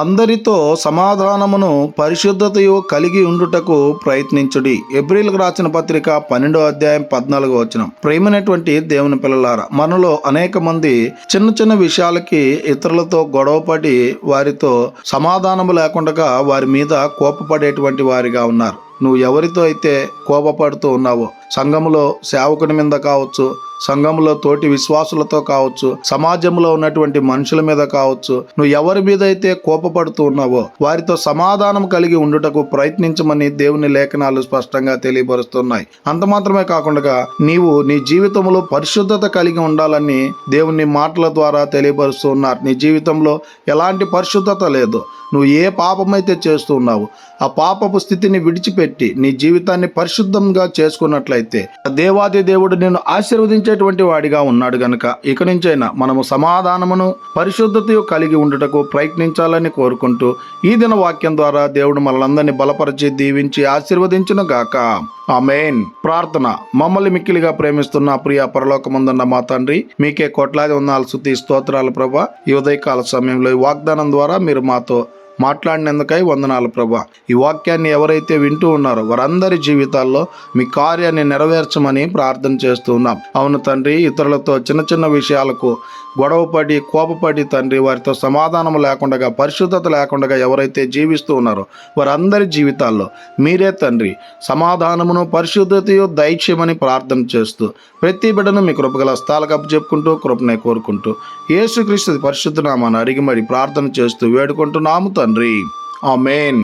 అందరితో సమాధానమును పరిశుద్ధతయు కలిగి ఉండుటకు ప్రయత్నించుడి. ఏప్రిల్కి రాసిన పత్రిక పన్నెండో అధ్యాయం పద్నాలుగో వచనం. ప్రేమైనటువంటి దేవుని పిల్లలారా మనలో అనేక మంది చిన్న చిన్న విషయాలకి ఇతరులతో గొడవపడి వారితో సమాధానము లేకుండా వారి మీద కోపపడేటువంటి వారిగా ఉన్నారు. నువ్వు ఎవరితో అయితే కోపపడుతూ ఉన్నావో సంఘములో సేవకుని మీద కావచ్చు సంఘంలో తోటి విశ్వాసులతో కావచ్చు సమాజంలో ఉన్నటువంటి మనుషుల మీద కావచ్చు నువ్వు ఎవరి మీద అయితే కోపపడుతూ ఉన్నావో వారితో సమాధానం కలిగి ఉండుటకు ప్రయత్నించమని దేవుని లేఖనాలు స్పష్టంగా తెలియపరుస్తున్నాయి. అంత మాత్రమే కాకుండా నీవు నీ జీవితంలో పరిశుద్ధత కలిగి ఉండాలని దేవుని మాటల ద్వారా తెలియపరుస్తూ ఉన్నారు. నీ జీవితంలో ఎలాంటి పరిశుద్ధత లేదు. నువ్వు ఏ పాపమైతే చేస్తున్నావు ఆ పాపపు స్థితిని విడిచిపెట్టి నీ జీవితాన్ని పరిశుద్ధంగా చేసుకున్నట్లయితే దేవాది దేవుడు నిన్ను ఆశీర్వదించేటువంటి వాడిగా ఉన్నాడు గనుక ఇక నుంచైనా మనము సమాధానమును పరిశుద్ధత కలిగి ఉండుటకు ప్రయత్నించాలని కోరుకుంటూ ఈ దిన వాక్యం ద్వారా దేవుడు మనలందరినీ బలపరిచి దీవించి ఆశీర్వదించును గాక. ఆమెన్. ప్రార్థన మమ్మల్ని మిక్కిలిగా ప్రేమిస్తున్న ప్రియ పరలోకమందున్న మా తండ్రి మీకే కోట్లాది వందనాలు శుద్ధి స్తోత్రాలు ప్రభా. ఈ ఉదయకాల సమయంలో ఈ వాగ్దానం ద్వారా మీరు మాతో మాట్లాడినందుకై వందనాలు ప్రభా. ఈ వాక్యాన్ని ఎవరైతే వింటూ ఉన్నారో వారందరి జీవితాల్లో మీ కార్యాన్ని నెరవేర్చమని ప్రార్థన చేస్తూ ఉన్నాం. అవును తండ్రి ఇతరులతో చిన్న చిన్న విషయాలకు గొడవపడి కోపపడి తండ్రి వారితో సమాధానం లేకుండా పరిశుద్ధత లేకుండా ఎవరైతే జీవిస్తూ ఉన్నారో వారందరి జీవితాల్లో మీరే తండ్రి. సమాధానమును పరిశుద్ధతయు దైక్ష్యమని ప్రార్థన చేస్తూ ప్రతి బిడ్డను మీ కృపగల స్థాలకు చెప్పుకుంటూ కృపనే కోరుకుంటూ యేసుక్రీస్తు పరిశుద్ధనామాన్ని అడిగి మరి ప్రార్థన చేస్తూ వేడుకుంటున్నాము తండ్రి. ఆ మెయిన్